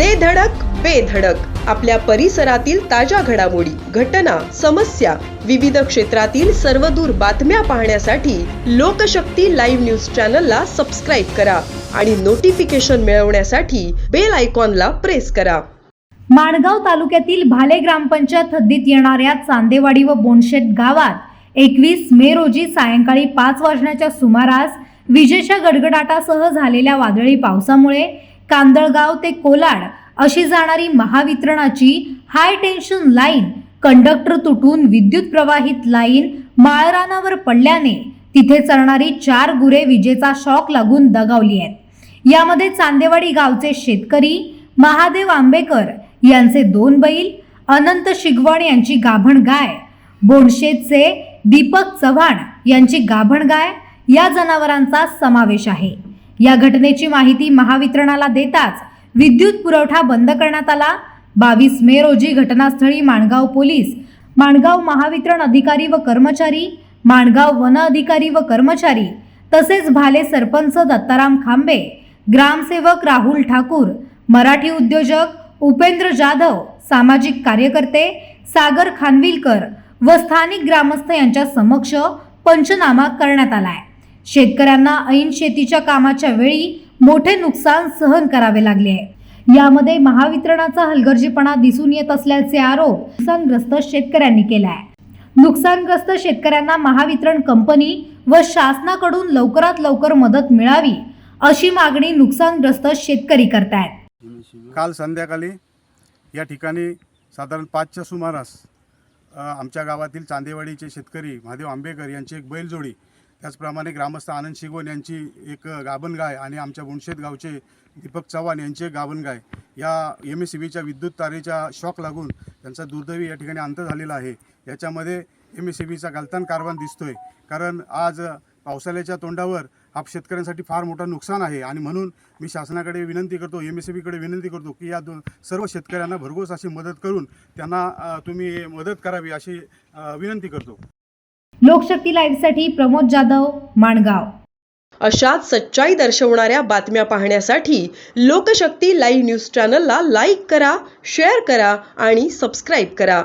दे धडक बेधडक आपल्या परिसरातील ताज्या घडामोडी घटना समस्या विविध क्षेत्रातील सर्वदूर बातम्या पाहण्यासाठी लोकशक्ती लाईव्ह न्यूज चॅनलला सबस्क्राईब करा आणि नोटिफिकेशन मिळवण्यासाठी बेल आयकॉनला प्रेस करा. माणगाव तालुक्यातील भाले ग्रामपंचायत हद्दीत येणाऱ्या चांदेवाडी व बोनशेत गावात एकवीस मे रोजी सायंकाळी पाच वाजण्याच्या सुमारास विजेच्या गडगडाटासह झालेल्या वादळी पावसामुळे कांदळगाव ते कोलाड अशी जाणारी महावितरणाची हाय टेन्शन लाईन कंडक्टर तुटून विद्युत प्रवाहित लाईन माळरानावर पडल्याने तिथे चरणारी चार गुरे विजेचा शॉक लागून दगावली आहेत. यामध्ये चांदेवाडी गावचे शेतकरी महादेव आंबेकर यांचे दोन बैल अनंत शिगवण यांची गाभण गाय बोडशेचे दीपक चव्हाण यांची गाभण गाय या जनावरांचा समावेश आहे. या घटनेची माहिती महावितरणाला देताच विद्युत पुरवठा बंद करण्यात आला. बावीस मे रोजी घटनास्थळी माणगाव पोलीस माणगाव महावितरण अधिकारी व कर्मचारी माणगाव वन अधिकारी व कर्मचारी तसेच भाले सरपंच दत्ताराम खांबे ग्रामसेवक राहुल ठाकूर मराठी उद्योजक उपेंद्र जाधव सामाजिक कार्यकर्ते सागर खानविलकर व स्थानिक ग्रामस्थ यांच्या समक्ष पंचनामा करण्यात आलाय. शेतकऱ्यांना ऐन शेतीच्या कामाच्या वेळी मोठे नुकसान सहन करावे लागले आहे. यामध्ये महावितरणाचा हलगर्जीपणा दिसून येत असल्याचे आरोप नुकसानग्रस्त शेतकऱ्यांनी केला आहे नुकसानग्रस्त शेतकऱ्यांना महावितरण कंपनी व शासनाकडून लवकरात लवकर मदत मिळावी अशी मागणी नुकसानग्रस्त शेतकरी करतायत. काल संध्याकाळी या ठिकाणी साधारण पाचच्या सुमारास आमच्या गावातील चांदेवाडीचे शेतकरी महादेव आंबेकर यांची एक बैलजोडी त्याचप्रमाणे ग्रामस्थ आनंद शिगवण यांची एक गाभण गाय आणि आमच्या बुणशेत गावचे दीपक चव्हाण यांची एक गाभण गाय या एम एस सी बीच्या विद्युत तारेच्या शॉक लागून त्यांचा दुर्दैवी या ठिकाणी अंत झालेला आहे. याच्यामध्ये एम एस सी बीचा गलतान कारवान दिसतोय. कारण आज पावसाळ्याच्या तोंडावर हा शेतकऱ्यांसाठी फार मोठं नुकसान आहे आणि म्हणून मी शासनाकडे विनंती करतो एम एस सी बीकडे विनंती करतो की या दो सर्व शेतकऱ्यांना भरघोस अशी मदत करून त्यांना तुम्ही मदत करावी अशी विनंती करतो. लोकशक्ती लाईव्हसाठी प्रमोद जाधव माणगाव. अशाच सच्चाई दर्शवणाऱ्या बातम्या पाहण्यासाठी लोकशक्ती लाईव्ह न्यूज चॅनलला लाईक करा शेअर करा आणि सबस्क्राईब करा.